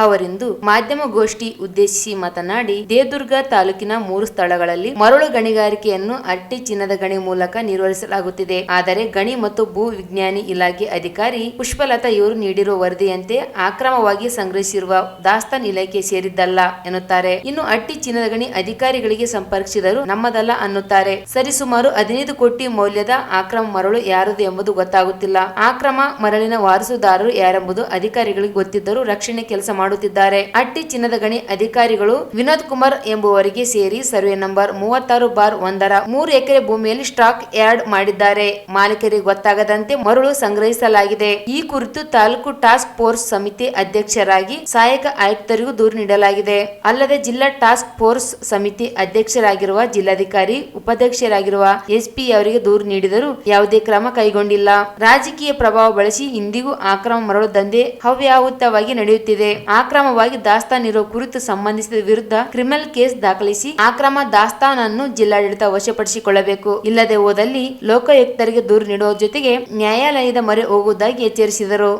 ಅವರಿಂದು ಮಾಧ್ಯಮ ಗೋಷ್ಠಿ ಉದ್ದೇಶಿಸಿ ಮಾತನಾಡಿ ದೇದುರ್ಗ ತಾಲೂಕಿನ ಮೂರು ಸ್ಥಳಗಳಲ್ಲಿ ಮರಳು ಗಣಿಗಾರಿಕೆಯನ್ನು ಅಟ್ಟಿ ಚಿನ್ನದ ಗಣಿ ಮೂಲಕ ನಿರ್ವಹಿಸಲಾಗುತ್ತಿದೆ. ಆದರೆ ಗಣಿ ಮತ್ತು ಭೂ ವಿಜ್ಞಾನಿ ಇಲಾಖೆ ಅಧಿಕಾರಿ ಪುಷ್ಪಲತಾ ಇವರು ನೀಡಿರುವ ವರದಿಯಂತೆ ಆಕ್ರಮವಾಗಿ ಸಂಗ್ರಹಿಸಿರುವ ದಾಸ್ತಾನ್ ಇಲಾಖೆ ಸೇರಿದ್ದಲ್ಲ ಎನ್ನುತ್ತಾರೆ. ಇನ್ನು ಅಟ್ಟಿ ಚಿನ್ನದ ಗಣಿ ಅಧಿಕಾರಿಗಳಿಗೆ ಸಂಪರ್ಕಿಸಿದರು ನಮ್ಮದಲ್ಲ ಅನ್ನುತ್ತಾರೆ. ಸರಿಸುಮಾರು ಹದಿನೈದು ಕೋಟಿ ಮೌಲ್ಯದ ಆಕ್ರಮ ಮರಳು ಯಾರದು ಎಂಬುದು ಗೊತ್ತಾಗುತ್ತಿಲ್ಲ. ಆಕ್ರಮ ಮರಳಿನ ವಾರಸುದಾರರು ಯಾರೆಂಬುದು ಅಧಿಕಾರಿಗಳಿಗೆ ಗೊತ್ತಿದ್ದರೂ ರಕ್ಷಣೆ ಕೆಲಸ ಮಾಡುತ್ತಿದ್ದಾರೆ. ಅಟ್ಟಿ ಚಿನ್ನದ ಗಣಿ ಅಧಿಕಾರಿಗಳು ವಿನೋದ್ ಕುಮಾರ್ ಎಂಬುವರಿಗೆ ಸೇರಿ ಸರ್ವೆ ನಂಬರ್ ಮೂವತ್ತಾರು ಬಾರ್ ಒಂದರ ಮೂರು ಎಕರೆ ಭೂಮಿಯಲ್ಲಿ ಸ್ಟಾಕ್ ಯಾರ್ಡ್ ಮಾಡಿದ್ದಾರೆ. ಮಾಲೀಕರಿಗೆ ಗೊತ್ತಾಗದಂತೆ ಮರಳು ಸಂಗ್ರಹಿಸಲಾಗಿದೆ. ಈ ಕುರಿತು ತಾಲೂಕು ಟಾಸ್ಕ್ ಫೋರ್ಸ್ ಸಮಿತಿ ಅಧ್ಯಕ್ಷರಾಗಿ ಸಹಾಯಕ ಆಯುಕ್ತರಿಗೂ ದೂರು ನೀಡಲಾಗಿದೆ. ಅಲ್ಲದೆ ಜಿಲ್ಲಾ ಟಾಸ್ಕ್ ಫೋರ್ಸ್ ಸಮಿತಿ ಅಧ್ಯಕ್ಷರಾಗಿರುವ ಜಿಲ್ಲಾಧಿಕಾರಿ, ಉಪಾಧ್ಯಕ್ಷರಾಗಿರುವ ಎಸ್ಪಿ ಅವರಿಗೆ ದೂರು ನೀಡಿದರೂ ಯಾವುದೇ ಕ್ರಮ ಕೈಗೊಂಡಿಲ್ಲ. ರಾಜಕೀಯ ಪ್ರಭಾವ ಬಳಸಿ ಇಂದಿಗೂ ಆಕ್ರಮ ಮರಳು ದಂಧೆ ಹವ್ಯಾಹುತವಾಗಿ ನಡೆಯುತ್ತಿದೆ. ಅಕ್ರಮವಾಗಿ ದಾಸ್ತಾನಿರುವ ಕುರಿತು ಸಂಬಂಧಿಸಿದ ವಿರುದ್ಧ ಕ್ರಿಮಿನಲ್ ಕೇಸ್ ದಾಖಲಿಸಿ ಅಕ್ರಮ ದಾಸ್ತಾನನ್ನು ಜಿಲ್ಲಾಡಳಿತ ವಶಪಡಿಸಿಕೊಳ್ಳಬೇಕು. ಇಲ್ಲದೆ ಹೋದಲ್ಲಿ ಲೋಕಾಯುಕ್ತರಿಗೆ ದೂರು ನೀಡುವ ಜೊತೆಗೆ ನ್ಯಾಯಾಲಯದ ಮೊರೆ ಹೋಗುವುದಾಗಿ ಎಚ್ಚರಿಸಿದರು.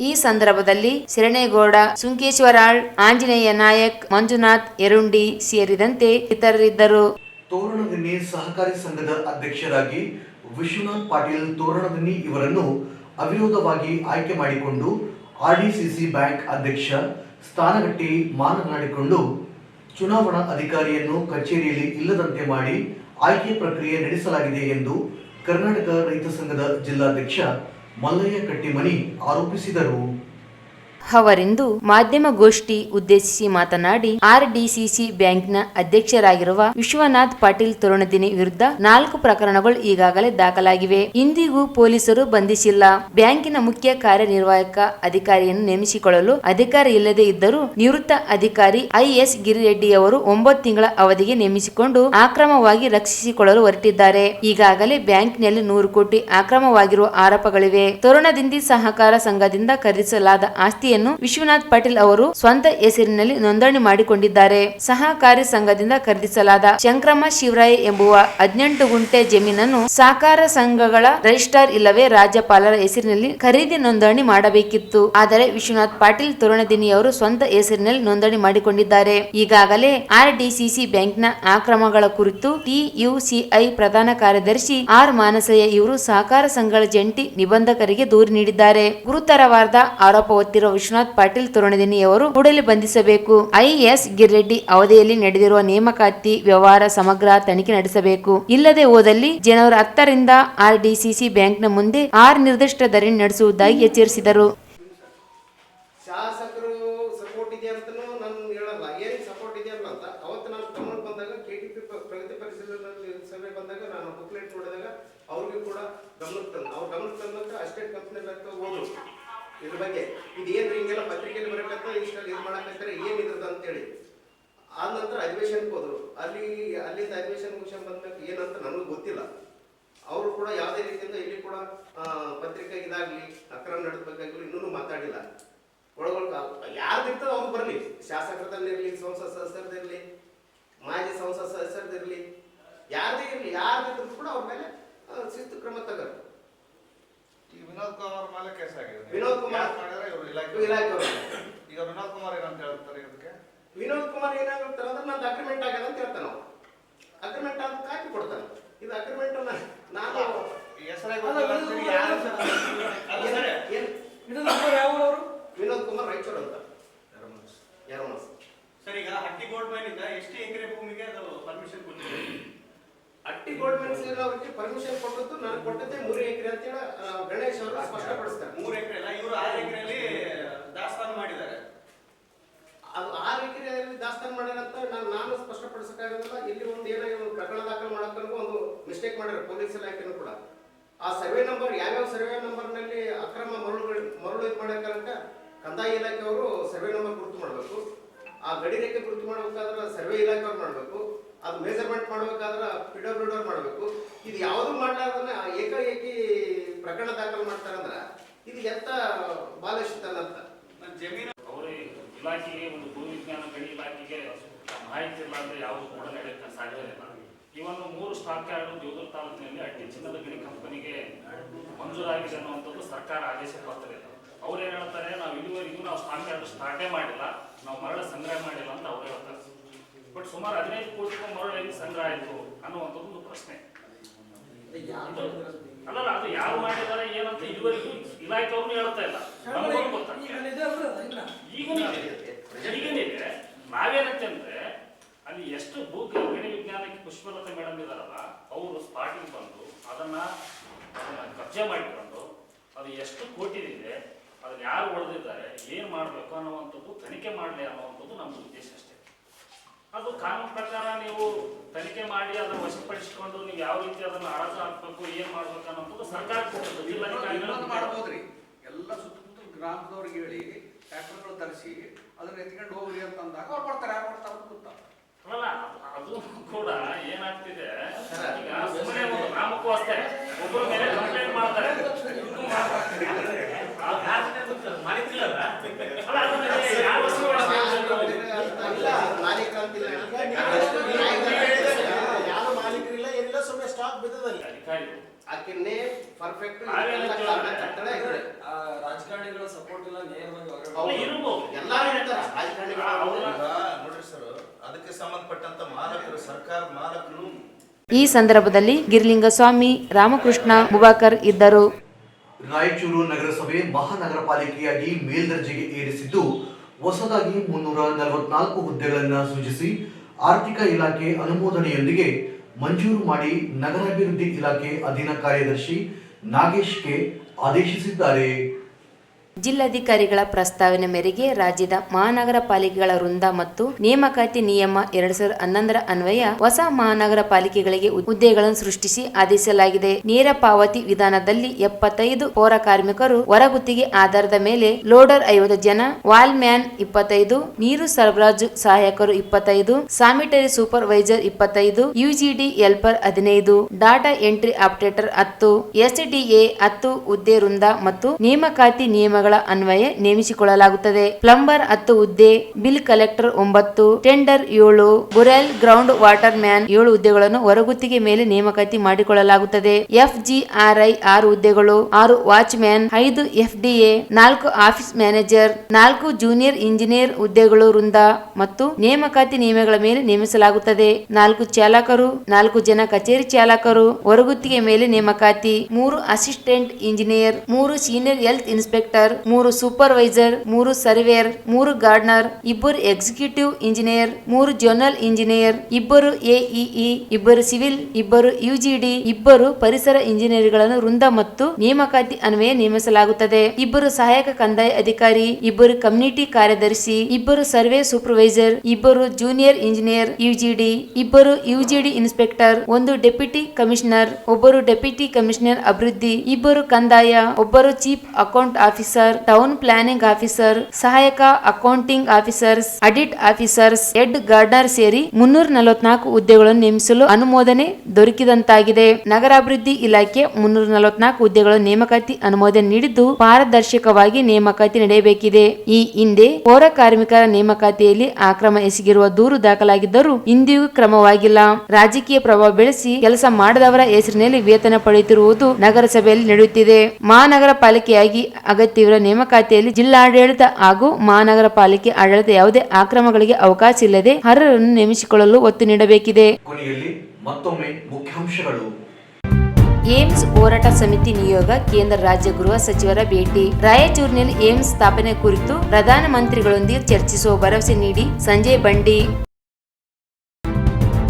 ಈ ಸಂದರ್ಭದಲ್ಲಿ ಶಿರಣೇಗೌಡ ಸುಂಕೇಶ್ವರಾಳ್, ಆಂಜನೇಯ ನಾಯಕ್, ಮಂಜುನಾಥ್, ಎರುಂಡಿ ಸೇರಿದಂತೆ ಇತರರಿದ್ದರು. ತೋರಣಗನ್ನಿ ಸಹಕಾರಿ ಸಂಘದ ಅಧ್ಯಕ್ಷರಾಗಿ ವಿಶ್ವನಾಥ್ ಪಾಟೀಲ್ ತೋರಣಗನ್ನಿ ಇವರನ್ನು ಅವಿರೋಧವಾಗಿ ಆಯ್ಕೆ ಮಾಡಿಕೊಂಡು ಆರ್ಡಿಸಿಸಿ ಬ್ಯಾಂಕ್ ಅಧ್ಯಕ್ಷ ಸ್ಥಾನಗಟ್ಟಿ ಮಾತನಾಡಿಕೊಂಡು ಚುನಾವಣಾ ಅಧಿಕಾರಿಯನ್ನು ಕಚೇರಿಯಲ್ಲಿ ಇಲ್ಲದಂತೆ ಮಾಡಿ ಆಯ್ಕೆ ಪ್ರಕ್ರಿಯೆ ನಡೆಸಲಾಗಿದೆ ಎಂದು ಕರ್ನಾಟಕ ರೈತ ಸಂಘದ ಜಿಲ್ಲಾಧ್ಯಕ್ಷ ಮಲ್ಲಯ್ಯ ಕಟ್ಟಿಮನಿ ಆರೋಪಿಸಿದರು. ಅವರಿಂದು ಮಾಧ್ಯಮಗೋಷ್ಠಿ ಉದ್ದೇಶಿಸಿ ಮಾತನಾಡಿ, ಆರ್ಡಿಸಿಸಿ ಬ್ಯಾಂಕ್ನ ಅಧ್ಯಕ್ಷರಾಗಿರುವ ವಿಶ್ವನಾಥ್ ಪಾಟೀಲ್ ತರುಣದಿನಿ ವಿರುದ್ಧ ನಾಲ್ಕು ಪ್ರಕರಣಗಳು ಈಗಾಗಲೇ ದಾಖಲಾಗಿವೆ. ಇಂದಿಗೂ ಪೊಲೀಸರು ಬಂಧಿಸಿಲ್ಲ. ಬ್ಯಾಂಕಿನ ಮುಖ್ಯ ಕಾರ್ಯನಿರ್ವಾಹಕ ಅಧಿಕಾರಿಯನ್ನು ನೇಮಿಸಿಕೊಳ್ಳಲು ಅಧಿಕಾರ ಇಲ್ಲದೆ ಇದ್ದರೂ ನಿವೃತ್ತ ಅಧಿಕಾರಿ ಐಎಸ್ ಗಿರಿರೆಡ್ಡಿ ಅವರು ಒಂಬತ್ತು ತಿಂಗಳ ಅವಧಿಗೆ ನೇಮಿಸಿಕೊಂಡು ಆಕ್ರಮವಾಗಿ ರಕ್ಷಿಸಿಕೊಳ್ಳಲು ಹೊರಟಿದ್ದಾರೆ. ಈಗಾಗಲೇ ಬ್ಯಾಂಕ್ನಲ್ಲಿ ನೂರು ಕೋಟಿ ಆಕ್ರಮವಾಗಿರುವ ಆರೋಪಗಳಿವೆ. ತರುಣದಿಂದಿ ಸಹಕಾರ ಸಂಘದಿಂದ ಖರೀದಿಸಲಾದ ಆಸ್ತಿಯನ್ನು ವಿಶ್ವನಾಥ್ ಪಾಟೀಲ್ ಅವರು ಸ್ವಂತ ಹೆಸರಿನಲ್ಲಿ ನೋಂದಣಿ ಮಾಡಿಕೊಂಡಿದ್ದಾರೆ. ಸಹಕಾರಿ ಸಂಘದಿಂದ ಖರೀದಿಸಲಾದ ಶಂಕ್ರಮ ಶಿವರಾಯ ಎಂಬುವ ಹದಿನೆಂಟು ಗುಂಟೆ ಜಮೀನನ್ನು ಸಹಕಾರ ಸಂಘಗಳ ರಿಜಿಸ್ಟರ್ ಇಲ್ಲವೇ ರಾಜ್ಯಪಾಲರ ಹೆಸರಿನಲ್ಲಿ ಖರೀದಿ ನೋಂದಣಿ ಮಾಡಬೇಕಿತ್ತು. ಆದರೆ ವಿಶ್ವನಾಥ್ ಪಾಟೀಲ್ ತರುಣದಿನಿಯವರು ಸ್ವಂತ ಹೆಸರಿನಲ್ಲಿ ನೋಂದಣಿ ಮಾಡಿಕೊಂಡಿದ್ದಾರೆ. ಈಗಾಗಲೇ ಆರ್ಡಿಸಿಸಿ ಬ್ಯಾಂಕ್ನ ಆಕ್ರಮಗಳ ಕುರಿತು ಟಿಯುಸಿಐ ಪ್ರಧಾನ ಕಾರ್ಯದರ್ಶಿ ಆರ್ ಮಾನಸಯ್ಯ ಇವರು ಸಹಕಾರ ಸಂಘಗಳ ಜಂಟಿ ನಿಬಂಧಕರಿಗೆ ದೂರು ನೀಡಿದ್ದಾರೆ. ಗುರುತರವಾದ ಆರೋಪ ಹೊತ್ತಿರುವ ವಿಶ್ವನಾಥ್ ಪಾಟೀಲ್ ತರುಣದಿನಿಯವರು ಕೂಡಲೇ ಬಂಧಿಸಬೇಕು. ಐಎಸ್ ಗಿರೆಡ್ಡಿ ಅವಧಿಯಲ್ಲಿ ನಡೆದಿರುವ ನೇಮಕಾತಿ ವ್ಯವಹಾರ ಸಮಗ್ರ ತನಿಖೆ ನಡೆಸಬೇಕು. ಇಲ್ಲದೆ ಹೋದಲ್ಲಿ ಜನವರಿ ಹತ್ತರಿಂದ ಆರ್ಡಿಸಿಸಿ ಬ್ಯಾಂಕ್ನ ಮುಂದೆ ಆರ್ ನಿರ್ದಿಷ್ಟ ಧರಣಿ ನಡೆಸುವುದಾಗಿ ಎಚ್ಚರಿಸಿದರು. ಅವ್ರಿಗೂ ಕೂಡ ಗಮನಕ್ಕೆ ತಂದು ಅವ್ರು ಗಮನಕ್ಕೆ ತಂದಂತೆ ಅಷ್ಟೇ ಕಂಪ್ನಿ ಹೋದ್ರು ಇದ್ರ ಬಗ್ಗೆ ಇದು ಏನು ಹಿಂಗೆಲ್ಲ ಪತ್ರಿಕೆಯಲ್ಲಿ ಬರಬೇಕು ಇಷ್ಟಲ್ಲಿ ಇದು ಮಾಡಕ್ಕಾಗ್ತಾರೆ ಏನು ಅಂತೇಳಿ. ಆದ ನಂತರ ಅಧಿವೇಶನಕ್ಕೆ ಹೋದರು. ಅಲ್ಲಿ, ಅಲ್ಲಿಂದ ಅಧಿವೇಶನ ಮುಗಿಸ್ ಬಂದಾಗ ಏನಂತ ನನಗೂ ಗೊತ್ತಿಲ್ಲ. ಅವರು ಕೂಡ ಯಾವುದೇ ರೀತಿಯಿಂದ ಇಲ್ಲಿ ಕೂಡ ಪತ್ರಿಕೆ ಇದಾಗಲಿ, ಅಕ್ರಮ ನಡೆದಬೇಕಾಗ್ಲಿ ಇನ್ನೂ ಮಾತಾಡಿಲ್ಲ. ಯಾರು ಇರ್ತದೆ ಅವ್ರು ಬರಲಿ. ಶಾಸಕರದಲ್ಲಿರಲಿ ಸಂಸತ್ ಸದಸ್ಯರದಿರಲಿ ಮಾಜಿ ಸಂಸತ್ ಸದಸ್ಯರದಿರಲಿ ಯಾರದೇ ಇರಲಿ ಯಾರ್ದಿದ್ರು ಕೂಡ ಅವ್ರ ಮೇಲೆ ಶಿಸ್ತು ಕ್ರಮ ತಗೋರು. ಈಗ ವಿನೋದ್ ಕುಮಾರ್ ಮೇಲೆ ಕೇಸ್ ಆಗಿದೆ. ವಿನೋದ್ ಕುಮಾರ್ ಮಾಡಿದ್ರೆ? ಇವ್ರು ಇಲಾಖೆ ಈಗ ವಿನೋದ್ ಕುಮಾರ್ ಏನಂತ ಹೇಳ್ತಾರೆ ಇದಕ್ಕೆ ವಿನೋದ್ ಕುಮಾರ್ ಏನಾಗುತ್ತೆ ಅಂದ್ರೆ ನಂದು ಅಗ್ರಿಮೆಂಟ್ ಆಗ್ಯದ ಅಂತ ಹೇಳ್ತಾನೆ ನಾವು ಅಗ್ರಿಮೆಂಟ್ ಅಂತ ಕಾಪಿ ಕೊಡ್ತಾನೆ. ಇದು ಅಗ್ರಿಮೆಂಟ್ ನಾನು ಈ ವಿನೋದ್ ಕುಮಾರ್ ರಾಯಚೂರು ಅಂತ. ಯರಮಸ್ ಸರ್ ಈಗ ಹಟ್ಟಿ ಗೋಲ್ಡ್ ಮೈನ್ ಇಂದ ಎಷ್ಟು ಎಕರೆ ಭೂಮಿಗೆ ಅದು ಪರ್ಮಿಷನ್ ಕೊಟ್ಟಿದೆ ಹಟ್ಟಿ ಗೋಲ್ಡ್ ಮೈನ್ಸ್ ಅವರಿಗೆ ಪರ್ಮಿಷನ್ ಕೊಟ್ಟದ್ದು ನಾನು ಕೊಟ್ಟದ್ದೇ ಮೂರು ಎಕರೆ ಅಂತೇಳಿ ಹೇಳ ಗಣೇಶ್ ಅವರು ಸ್ಪಷ್ಟಪಡಿಸ್ತಾರೆ. ಮೂರು ಎಕರೆ ಅಲ್ಲ ಇವರು ಆರು ಎಕರೆಯಲ್ಲಿ ದಾಸ್ತಾನು ಮಾಡಿದ್ದಾರೆ. ಅದು ಆರು ಎಕರೆಯಲ್ಲಿ ದಾಸ್ತಾನು ಮಾಡ್ಯಾರಂತ ನಾನು ನಾನು ಸ್ಪಷ್ಟಪಡಿಸಕ್ಕಾಗಲ್ಲ ಇಲ್ಲಿ ಒಂದು ಏನೋ ಇವ್ರು ಪ್ರಕರಣ ದಾಖಲು ಮಾಡಕ್ಕೂ ಒಂದು ಮಿಸ್ಟೇಕ್ ಮಾಡ್ಯಾರ ಪೊಲೀಸ್ ಇಲಾಖೆನೂ ಕೂಡ. ಆ ಸರ್ವೆ ನಂಬರ್ ಯಾವ್ಯಾವ ಸರ್ವೆ ನಂಬರ್ನಲ್ಲಿ ಅಕ್ರಮ ಮರಳು ಮರಳು ಇದು ಮಾಡಕ್ಕಂತ ಕಂದಾಯ ಇಲಾಖೆಯವರು ಸರ್ವೆ ನಂಬರ್ ಗುರುತು ಮಾಡಬೇಕು. ಆ ಗಡಿ ರೇಖೆ ಗುರುತು ಮಾಡಬೇಕಾದ್ರೆ ಸರ್ವೆ ಇಲಾಖೆಯವ್ರು ಮಾಡಬೇಕು. ಅದು ಮೇಜರ್ಮೆಂಟ್ ಮಾಡಬೇಕಾದ್ರೆ ಪಿಡಬ್ಲ್ಯೂಡರ್ ಡಬ್ಲ್ಯೂ ಮಾಡಬೇಕು. ಇದು ಯಾವುದು ಮಾಡ್ಲಾರ್ದನ್ನ ಏಕಾಏಕಿ ಪ್ರಕರಣ ದಾಖಲು ಮಾಡ್ತಾರಂದ್ರ ಇದು ಎಂತ ಬಾಲಶಿತನ ಅಂತ. ಜಮೀನು ಅವರ ಇಲಾಖೆಗೆ ಒಂದು ಭೂ ವಿಜ್ಞಾನ ಗಣಿ ಇಲಾಖೆಗೆ ಮಾಹಿತಿ ಇಲ್ಲ ಅಂದ್ರೆ ಯಾವುದು ಕೂಡ ನಡೆಯಕ್ಕೆ ಸಾಧ್ಯವಿಲ್ಲ ಈ ಒಂದು ಮೂರು ಸ್ಟಾಕ್ ಯಾರ್ಡ್ ದೇವದುರ್ಗ ತಾಲೂಕಿನಲ್ಲಿ ಅಟ್ಟಿ ಚಿನ್ನದ ಗಣಿ ಕಂಪನಿಗೆ ಮಂಜೂರಾಗಿದೆ ಅನ್ನುವಂಥದ್ದು ಸರ್ಕಾರ ಆದೇಶ ಇದೆ ಅವ್ರು ಏನ್ ಹೇಳ್ತಾರೆ, ನಾವು ಇದುವರೆಗೂ ನಾವು ಸ್ಟಾಕ್ ಯಾರ್ಡ್ ಸ್ಟಾರ್ಟೇ ಮಾಡಿಲ್ಲ, ನಾವು ಮರಳ ಸಂಗ್ರಹ ಮಾಡಿಲ್ಲ ಅಂತ ಅವ್ರು ಹೇಳ್ತಾರೆ. ಬಟ್ ಸುಮಾರು ಹದಿನೈದು ಕೋಟಿ ಮರಳು ಸಂಗ್ರಹ ಆಯಿತು ಅನ್ನುವಂಥದ್ದು ಒಂದು ಪ್ರಶ್ನೆ. ಅಲ್ಲಲ್ಲ ಅದು ಯಾರು ಮಾಡಿದ್ದಾರೆ ಏನಂತ ಇದುವರೆಗೂ ಇಲಾಖೆಯವ್ರು ಹೇಳ್ತಾ ಇಲ್ಲ. ನಮಗೂ ಗೊತ್ತಾಗ್ತದೆ ಇದೆ ಈಗನಿದೆ ನಾವೇನಂತಂದ್ರೆ ಅಲ್ಲಿ ಎಷ್ಟು ಭೂ ಗಣಿ ವಿಜ್ಞಾನಕ್ಕೆ ಪುಷ್ಪಲತಾ ಮೇಡಮ್ ಇದಾರಲ್ಲ ಅವರು ಸ್ಪಾಟಿಗೆ ಬಂದು ಅದನ್ನ ಕಬ್ಜೆ ಮಾಡಿಕೊಂಡು ಅದು ಎಷ್ಟು ಕೋಟಿ ಇದೆ ಅದನ್ನ ಯಾರು ಉಳಿದಿದ್ದಾರೆ ಏನ್ ಮಾಡ್ಬೇಕು ಅನ್ನುವಂಥದ್ದು ತನಿಖೆ ಮಾಡಲಿ ಅನ್ನುವಂಥದ್ದು ನಮ್ಮ ಉದ್ದೇಶ ಅದು ಕಾನೂನು ಪ್ರಕಾರ ನೀವು ತನಿಖೆ ಮಾಡಿ ಅದನ್ನ ವಶಪಡಿಸಿಕೊಂಡು ನೀವು ಯಾವ ರೀತಿ ಅದನ್ನ ಹರಾಜು ಹಾಕ್ಬೇಕು ಏನ್ ಮಾಡ್ಬೇಕು ಅನ್ನೋದು ಸರ್ಕಾರ ಮಾಡ್ಬೋದ್ರಿ. ಎಲ್ಲ ಸುತ್ತಮುತ್ತ ಗ್ರಾಮದವ್ರಿಗೆ ಹೇಳಿ ಟ್ರ್ಯಾಕ್ಟರ್ಗಳು ತರಿಸಿ ಅದನ್ನ ಎತ್ಕೊಂಡು ಹೋಗ್ರಿ ಅಂತ ಅಂದಾಗ ಅವ್ರು ಬರ್ತಾರೆ ಯಾರು ಬರ್ತಾರೆ ಅಲ್ಲ ಅದು ಕೂಡ ಏನಾಗ್ತಿದೆ? ಈಗ ಸುಮ್ಮನೆ ಒಂದು ನಾಮಕ್ಕೂ ಅಷ್ಟೇ ಒಬ್ಬರ ಮೇಲೆ ಕಂಪ್ಲೇಂಟ್ ಮಾಡ್ತಾರೆ. ಅಲ್ಲ, ಅದನ್ನ ಯಾರು ಸುಳ್ಳು ಇಲ್ಲ ಮಾಲೀಕರು ಅಂತಿಲ್ಲ ಯಾರು ಮಾಲೀಕರಿಲ್ಲ ಏನಿಲ್ಲ ಸುಮ್ಮನೆ ಸ್ಟಾಕ್ ಬಿದ್ದದಲ್ಲಿ. ಅಧಿಕಾರಿಗಳು ಆಕೆನ್ನೇ ಪರ್ಫೆಕ್ಟ್ ನಾವೇನ್ ಕಟ್ಟಡ ಇದೆ. ರಾಜಕಾರಣಿಗಳ ಸಪೋರ್ಟ್ ಇಲ್ಲ ನೇರವಾಗಿ ಹೊರಗಡೆ ಹೌದು. ಎಲ್ಲರೂ ಇರ್ತಾರೆ ರಾಜಕಾರಣಿಗಳು ಅವ್ರ- ನೋಡ್ರಿ ಸರ್ ಅದಕ್ಕೆ ಸಂಬಂಧಪಟ್ಟಂತ ಮಾಲಕರು ಸರ್ಕಾರ ಮಾಲಕರು. ಈ ಸಂದರ್ಭದಲ್ಲಿ ಗಿರಿಲಿಂಗಸ್ವಾಮಿ ರಾಮಕೃಷ್ಣ ಮುಬಾಕರ್ ಇದ್ದರು. ರಾಯಚೂರು ನಗರಸಭೆ ಮಹಾನಗರ ಪಾಲಿಕೆಯಾಗಿ ಮೇಲ್ದರ್ಜೆಗೆ ಏರಿಸಿದ್ದು ಹೊಸದಾಗಿ ಮುನ್ನೂರ ನಲವತ್ನಾಲ್ಕು ಹುದ್ದೆಗಳನ್ನು ಸೃಜಿಸಿ ಆರ್ಥಿಕ ಇಲಾಖೆ ಅನುಮೋದನೆಯೊಂದಿಗೆ ಮಂಜೂರು ಮಾಡಿ ನಗರಾಭಿವೃದ್ಧಿ ಇಲಾಖೆ ಅಧೀನ ಕಾರ್ಯದರ್ಶಿ ನಾಗೇಶ್ಗೆ ಆದೇಶಿಸಿದ್ದಾರೆ. ಜಿಲ್ಲಾಧಿಕಾರಿಗಳ ಪ್ರಸ್ತಾವನೆ ಮೇರೆಗೆ ರಾಜ್ಯದ ಮಹಾನಗರ ಪಾಲಿಕೆಗಳ ವೃಂದ ಮತ್ತು ನೇಮಕಾತಿ ನಿಯಮ ಎರಡ್ ಸಾವಿರದ ಹನ್ನೊಂದರ ಅನ್ವಯ ಹೊಸ ಮಹಾನಗರ ಪಾಲಿಕೆಗಳಿಗೆ ಹುದ್ದೆಗಳನ್ನು ಸೃಷ್ಟಿಸಿ ಆದೇಶಿಸಲಾಗಿದೆ. ನೇರ ಪಾವತಿ ವಿಧಾನದಲ್ಲಿ ಎಪ್ಪತ್ತೈದು ಪೌರ ಕಾರ್ಮಿಕರು ಹೊರಗುತ್ತಿಗೆ ಆಧಾರದ ಮೇಲೆ ಲೋಡರ್ ಐವತ್ತು ಜನ ವಾಲ್ ಮ್ಯಾನ್ ಇಪ್ಪತ್ತೈದು, ನೀರು ಸರಬರಾಜು ಸಹಾಯಕರು ಇಪ್ಪತ್ತೈದು, ಸ್ಯಾನಿಟರಿ ಸೂಪರ್ವೈಸರ್ ಇಪ್ಪತ್ತೈದು, ಯುಜಿಡಿ ಹೆಲ್ಪರ್ ಹದಿನೈದು, ಡಾಟಾ ಎಂಟ್ರಿ ಆಪರೇಟರ್ ಹತ್ತು, ಎಸ್ಡಿಎ ಹತ್ತು, ಹುದ್ದೆ ವೃಂದ ಮತ್ತು ನೇಮಕಾತಿ ನಿಯಮಗಳ ಅನ್ವಯ ನೇಮಿಸಿಕೊಳ್ಳಲಾಗುತ್ತದೆ. ಪ್ಲಂಬರ್ ಹತ್ತು ಹುದ್ದೆ, ಬಿಲ್ ಕಲೆಕ್ಟರ್ ಒಂಬತ್ತು, ಟೆಂಡರ್ ಏಳು ಬುರೆಲ್ ಗ್ರೌಂಡ್ ವಾಟರ್ ಮ್ಯಾನ್ ಏಳು ಹುದ್ದೆಗಳನ್ನು ಹೊರಗುತ್ತಿಗೆ ಮೇಲೆ ನೇಮಕಾತಿ ಮಾಡಿಕೊಳ್ಳಲಾಗುತ್ತದೆ. ಎಫ್ ಜಿಆರ್ ಐ ಆರು ಹುದ್ದೆಗಳು, ಆರು ವಾಚ್ ಮ್ಯಾನ್ ಐದು ಎಫ್ ಎಫ್ಡಿಎ, ನಾಲ್ಕು ಆಫೀಸ್ ಮ್ಯಾನೇಜರ್, ನಾಲ್ಕು ಜೂನಿಯರ್ ಇಂಜಿನಿಯರ್ ಹುದ್ದೆಗಳು ವೃಂದ ಮತ್ತು ನೇಮಕಾತಿ ನಿಯಮಗಳ ಮೇಲೆ ನೇಮಿಸಲಾಗುತ್ತದೆ. ನಾಲ್ಕು ಚಾಲಕರು, ನಾಲ್ಕು ಜನ ಕಚೇರಿ ಚಾಲಕರು ಹೊರಗುತ್ತಿಗೆ ಮೇಲೆ ನೇಮಕಾತಿ, ಮೂರು ಅಸಿಸ್ಟೆಂಟ್ ಇಂಜಿನಿಯರ್, ಮೂರು ಸೀನಿಯರ್ ಹೆಲ್ತ್ ಇನ್ಸ್ಪೆಕ್ಟರ್ ಮೂರು ಸೂಪರ್ವೈಸರ್, ಮೂರು ಸರ್ವೇಯರ್, ಮೂರು ಗಾರ್ಡ್ನರ್, ಇಬ್ಬರು ಎಕ್ಸಿಕ್ಯೂಟಿವ್ ಇಂಜಿನಿಯರ್, ಮೂರು ಜೋನಲ್ ಇಂಜಿನಿಯರ್, ಇಬ್ಬರು ಎಇಇ, ಇಬ್ಬರು ಸಿವಿಲ್, ಇಬ್ಬರು ಯುಜಿಡಿ, ಇಬ್ಬರು ಪರಿಸರ ಇಂಜಿನಿಯರ್ಗಳನ್ನು ವೃಂದ ಮತ್ತು ನೇಮಕಾತಿ ಅನ್ವಯ ನೇಮಿಸಲಾಗುತ್ತದೆ. ಇಬ್ಬರು ಸಹಾಯಕ ಕಂದಾಯ ಅಧಿಕಾರಿ, ಇಬ್ಬರು ಕಮ್ಯುನಿಟಿ ಕಾರ್ಯದರ್ಶಿ, ಇಬ್ಬರು ಸರ್ವೆ ಸೂಪರ್ವೈಸರ್, ಇಬ್ಬರು ಜೂನಿಯರ್ ಇಂಜಿನಿಯರ್, ಯುಜಿಡಿ, ಇಬ್ಬರು ಯುಜಿಡಿ ಇನ್ಸ್ಪೆಕ್ಟರ್, ಒಂದು ಡೆಪ್ಯೂಟಿ ಕಮಿಷನರ್, ಒಬ್ಬರು ಡೆಪ್ಯೂಟಿ ಕಮಿಷನರ್ ಅಭಿವೃದ್ಧಿ, ಇಬ್ಬರು ಕಂದಾಯ, ಒಬ್ಬರು chief account officer town planning officer ಸಹಾಯಕ accounting officers audit officers head gardener ಸೇರಿ ಮುನ್ನೂರ ನಲವತ್ನಾಲ್ಕು ಹುದ್ದೆಗಳನ್ನು ನೇಮಿಸಲು ಅನುಮೋದನೆ ದೊರಕಿದಂತಾಗಿದೆ. ನಗರಾಭಿವೃದ್ಧಿ ಇಲಾಖೆ ಮುನ್ನೂರ ನಲವತ್ನಾಲ್ಕು ಹುದ್ದೆಗಳ ನೇಮಕಾತಿ ಅನುಮೋದನೆ ನೀಡಿದ್ದು ಪಾರದರ್ಶಕವಾಗಿ ನೇಮಕಾತಿ ನಡೆಯಬೇಕಿದೆ. ಈ ಹಿಂದೆ ಪೌರ ಕಾರ್ಮಿಕರ ನೇಮಕಾತಿಯಲ್ಲಿ ಆಕ್ರಮ ಎಸಗಿರುವ ದೂರು ದಾಖಲಾಗಿದ್ದರೂ ಇಂದಿಗೂ ಕ್ರಮವಾಗಿಲ್ಲ. ರಾಜಕೀಯ ಪ್ರಭಾವ ಬೆಳೆಸಿ ಕೆಲಸ ಮಾಡದವರ ಹೆಸರಿನಲ್ಲಿ ವೇತನ ಪಡೆಯುತ್ತಿರುವುದು ನಗರಸಭೆಯಲ್ಲಿ ನಡೆಯುತ್ತಿದೆ. ಮಹಾನಗರ ಪಾಲಿಕೆಯಾಗಿ ಅಗತ್ಯವಿರುವ ನೇಮಕಾತಿಯಲ್ಲಿ ಜಿಲ್ಲಾಡಳಿತ ಹಾಗೂ ಮಹಾನಗರ ಪಾಲಿಕೆ ಆಡಳಿತ ಯಾವುದೇ ಅಕ್ರಮಗಳಿಗೆ ಅವಕಾಶ ಇಲ್ಲದೆ ಅರ್ಹರನ್ನು ನೇಮಿಸಿಕೊಳ್ಳಲು ಒತ್ತು ನೀಡಬೇಕಿದೆ. ಕೊನೆಯಲ್ಲಿ ಮತ್ತೊಮ್ಮೆ ಮುಖ್ಯಾಂಶಗಳು. ಏಮ್ಸ್ ಹೋರಾಟ ಸಮಿತಿ ನಿಯೋಗ ಕೇಂದ್ರ ರಾಜ್ಯ ಗೃಹ ಸಚಿವರ ಭೇಟಿ. ರಾಯಚೂರಿನಲ್ಲಿ ಏಮ್ಸ್ ಸ್ಥಾಪನೆ ಕುರಿತು ಪ್ರಧಾನ ಮಂತ್ರಿಗಳೊಂದಿಗೆ ಚರ್ಚಿಸುವ ಭರವಸೆ ನೀಡಿ ಸಂಜಯ್ ಬಂಡಿ.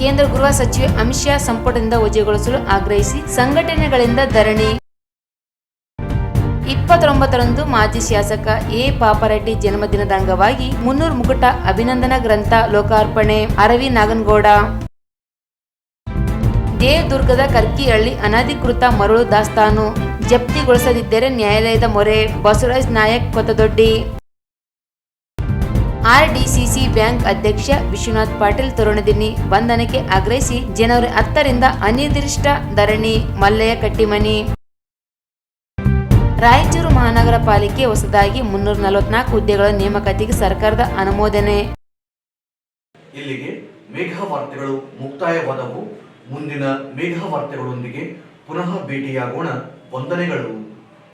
ಕೇಂದ್ರ ಗೃಹ ಸಚಿವ ಅಮಿತ್ ಶಾ ಸಂಪುಟದಿಂದ ವಜೆಗೊಳಿಸಲು ಆಗ್ರಹಿಸಿ ಸಂಘಟನೆಗಳಿಂದ ಧರಣಿ. ಇಪ್ಪತ್ತೊಂಬತ್ತರಂದು ಮಾಜಿ ಶಾಸಕ ಎ. ಪಾಪರೆಡ್ಡಿ ಜನ್ಮದಿನದ ಅಂಗವಾಗಿ ಮುನ್ನೂರು ಮುಕುಟ ಅಭಿನಂದನಾ ಗ್ರಂಥ ಲೋಕಾರ್ಪಣೆ. ಅರವಿ ನಾಗನಗೌಡ. ದೇವದುರ್ಗದ ಕರ್ಕಿಹಳ್ಳಿ ಅನಧಿಕೃತ ಮರಳು ದಾಸ್ತಾನು. ಜಪ್ತಿಗೊಳಿಸದಿದ್ದರೆ ನ್ಯಾಯಾಲಯದ ಮೊರೆ. ಬಸವರಾಜ್ ನಾಯಕ್ ಕೊತ್ತದೊಡ್ಡಿ ಆರ್ಡಿಸಿಸಿ ಬ್ಯಾಂಕ್ ಅಧ್ಯಕ್ಷ ವಿಶ್ವನಾಥ್ ಪಾಟೀಲ್ ತರುಣದಿನಿ ಬಂಧನಕ್ಕೆ ಆಗ್ರಹಿಸಿ ಜನವರಿ ಹತ್ತರಿಂದ ಅನಿರ್ದಿಷ್ಟ ಧರಣಿ. ಮಲ್ಲಯ್ಯ ಕಟ್ಟಿಮನಿ. ರಾಯಚೂರು ಮಹಾನಗರ ಪಾಲಿಕೆ ಹೊಸದಾಗಿ ಮುನ್ನೂರ ನಲವತ್ನಾಲ್ಕು ಹುದ್ದೆಗಳ ನೇಮಕಾತಿಗೆ ಸರ್ಕಾರದ ಅನುಮೋದನೆ. ಇಲ್ಲಿಗೆ ಮೇಘ ವಾರ್ತೆಗಳು ಮುಕ್ತಾಯವಾದವು. ಮುಂದಿನ ಮೇಘ ವಾರ್ತೆಗಳೊಂದಿಗೆ ಪುನಃ ಭೇಟಿಯಾಗೋಣ. ವಂದನೆಗಳು.